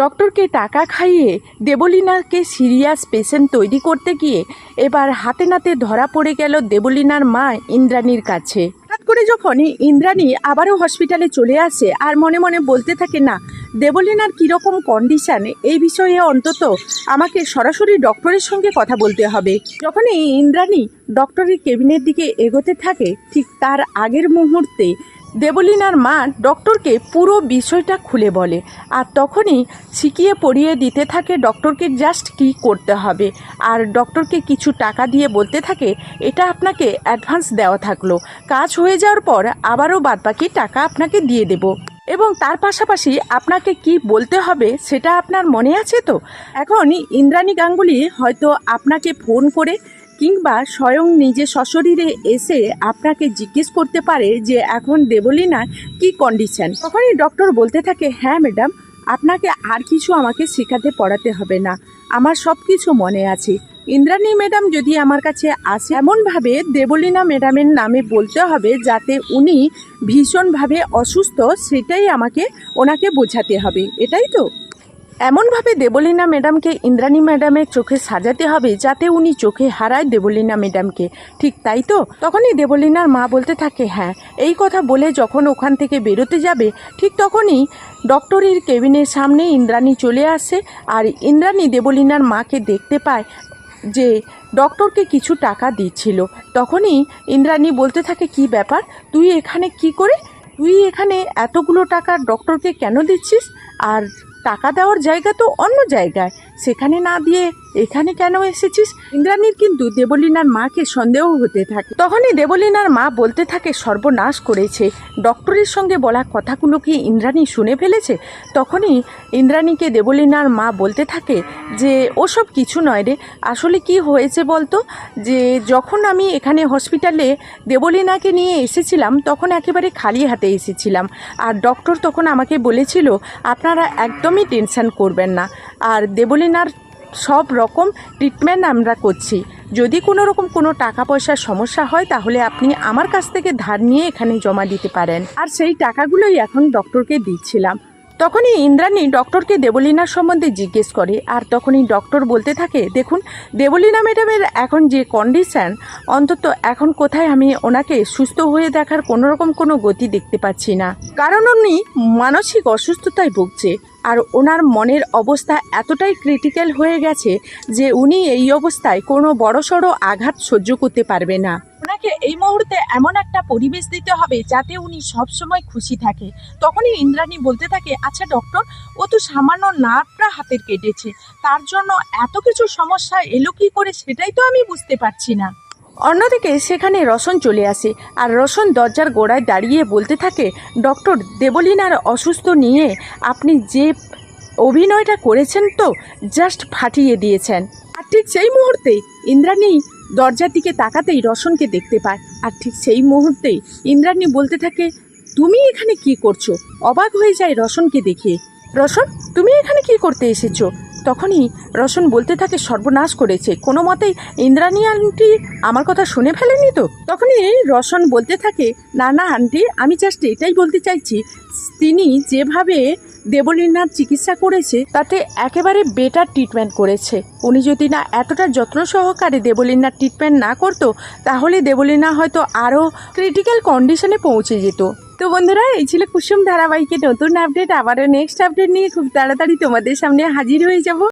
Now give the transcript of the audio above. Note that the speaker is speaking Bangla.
ডক্টরকে টাকা খাইয়ে দেবলীনাকে সিরিয়াস পেশেন্ট তৈরি করতে গিয়ে এবার হাতে নাতে ধরা পড়ে গেল দেবলীনার মা ইন্দ্রাণীর কাছে। হঠাৎ করে যখন ইন্দ্রাণী আবারও হসপিটালে চলে আসে, আর মনে মনে বলতে থাকে, না, দেবলীনার কীরকম কন্ডিশন এই বিষয়ে অন্তত আমাকে সরাসরি ডক্টরের সঙ্গে কথা বলতে হবে। যখনই ইন্দ্রাণী ডক্টরের কেবিনের দিকে এগোতে থাকে, ঠিক তার আগের মুহূর্তে দেবলীনার মা ডক্টরকে পুরো বিষয়টা খুলে বলে, আর তখনই শিখিয়ে পড়িয়ে দিতে থাকে ডক্টরকে জাস্ট কি করতে হবে। আর ডক্টরকে কিছু টাকা দিয়ে বলতে থাকে, এটা আপনাকে অ্যাডভান্স দেওয়া থাকল। কাজ হয়ে যাওয়ার পর আবারও বাদবাকি টাকা আপনাকে দিয়ে দেব। এবং তার পাশাপাশি আপনাকে কি বলতে হবে সেটা আপনার মনে আছে তো? এখন ইন্দ্রাণী গাঙ্গুলি হয়তো আপনাকে ফোন করে কিংবা স্বয়ং নিজে সশরীরে এসে আপনাকে জিজ্ঞেস করতে পারে যে এখন দেবলীনার কি কন্ডিশন তখনই ডক্টর বলতে থাকে হ্যাঁ ম্যাডাম আপনাকে আর কিছু আমাকে শেখাতে পড়াতে হবে না। আমার সব কিছু মনে আছে। ইন্দ্রাণী ম্যাডাম যদি আমার কাছে আসে, এমনভাবে দেবলীনা ম্যাডামের নামে বলতে হবে যাতে উনি ভীষণভাবে অসুস্থ, সেটাই আমাকে, ওনাকে বোঝাতে হবে। এটাই তো? এমনভাবে দেবলীনা ম্যাডামকে ইন্দ্রাণী ম্যাডামের চোখে সাজাতে হবে যাতে উনি চোখে হারায় দেবলীনা ম্যাডামকে। ঠিক তাই তো? তখনই দেবলীনার মা বলতে থাকে হ্যাঁ এই কথা বলে যখন ওখান থেকে বেরোতে যাবে, ঠিক তখনই ডক্টরের কেবিনের সামনে ইন্দ্রাণী চলে আসে আর ইন্দ্রাণী দেবলীনার মাকে দেখতে পায় যে ডক্টরকে কিছু টাকা দিচ্ছিল। তখনই ইন্দ্রাণী বলতে থাকে, কি ব্যাপার? তুই এখানে কি করে? তুই এখানে এতগুলো টাকা ডক্টরকে কেন দিচ্ছিস? আর টাকা দেওয়ার জায়গা তো অন্য জায়গায়। সেখানে না দিয়ে এখানে কেন এসেছিস? ইন্দ্রাণীর কিন্তু দেবলীনার মাকে সন্দেহ হতে থাকে। তখনই দেবলীনার মা বলতে থাকে, সর্বনাশ করেছে। ডক্টরের সঙ্গে বলা কথাগুলো কি ইন্দ্রাণী শুনে ফেলেছে? তখনই ইন্দ্রাণীকে দেবলীনার মা বলতে থাকে যে, ওসব কিছু নয় রে। আসলে কি হয়েছে বলতো? যে, যখন আমি এখানে হসপিটালে দেবলীনাকে নিয়ে এসেছিলাম, তখন একেবারে খালি হাতে এসেছিলাম। আর ডক্টর তখন আমাকে বলেছিল, আপনারা একদমই টেনশন করবেন না। আর দেবলীনার সব রকম ট্রিটমেন্ট আমরা করছি। যদি কোনো রকম কোনো টাকা পয়সার সমস্যা হয়, তাহলে আপনি আমার কাছ থেকে ধার নিয়ে এখানে জমা দিতে পারেন। আর সেই টাকাগুলোই এখন ডক্টরকে দিচ্ছিলাম। তখনই ইন্দ্রাণী ডক্টরকে দেবলীনার সম্বন্ধে জিজ্ঞেস করে। আর তখনই ডক্টর বলতে থাকে, দেখুন, দেবলীনা ম্যাডামের এখন যে কন্ডিশন অন্তত এখন কোথায় আমি ওনাকে সুস্থ হয়ে দেখার কোনো রকম কোনো গতি দেখতে পাচ্ছি না। কারণ উনি মানসিক অসুস্থতায় ভুগছে। আর ওনার মনের অবস্থা এতটাই ক্রিটিক্যাল হয়ে গেছে যে উনি এই অবস্থায় কোনো বড়সড় আঘাত সহ্য করতে পারবে না। ওনাকে এই মুহূর্তে এমন একটা পরিবেশ দিতে হবে যাতে উনি সবসময় খুশি থাকে। তখনই ইন্দ্রাণী বলতে থাকে আচ্ছা ডক্টর ও তো সামান্য নার্ভটা হাতের কেটেছে। তার জন্য এত কিছু সমস্যা এলো কি করে সেটাই তো আমি বুঝতে পারছি না। অন্যদিকে সেখানে রসন চলে আসে আর রসন দরজার গোড়ায় দাঁড়িয়ে বলতে থাকে, ডক্টর দেবলীনার অসুস্থ নিয়ে আপনি যে অভিনয়টা করেছেন তো, জাস্ট ফাটিয়ে দিয়েছেন। আর ঠিক সেই মুহূর্তে ইন্দ্রাণী দরজার দিকে তাকাতেই রসনকে দেখতে পায়। আর ঠিক সেই মুহূর্তেই ইন্দ্রাণী বলতে থাকে, তুমি এখানে কি করছ? অবাক হয়ে যায় রসনকে দেখে। রসন তুমি এখানে কি করতে এসেছ? তখনই রসন বলতে থাকে, সর্বনাশ করেছে। কোনো মতেই ইন্দ্রাণী আন্টি আমার কথা শুনে ফেলেনি তো? তখনই রসন বলতে থাকে, না না, আন্টি, আমি জাস্ট এটাই বলতে চাইছি। তিনি যেভাবে দেবলীনার চিকিৎসা করেছে, তাতে একেবারে বেটার ট্রিটমেন্ট করেছে। উনি যদি না এতটা যত্ন সহকারে দেবলীনার ট্রিটমেন্ট না করতো, তাহলে দেবলীনা হয়তো আরও ক্রিটিক্যাল কন্ডিশনে পৌঁছে যেত। তো বন্ধুরা, এই ছিল কুসুম ধারাবাহিকের নতুন আপডেট আবারও নেক্সট আপডেট নিয়ে খুব তাড়াতাড়ি তোমাদের সামনে হাজির হয়ে যাব।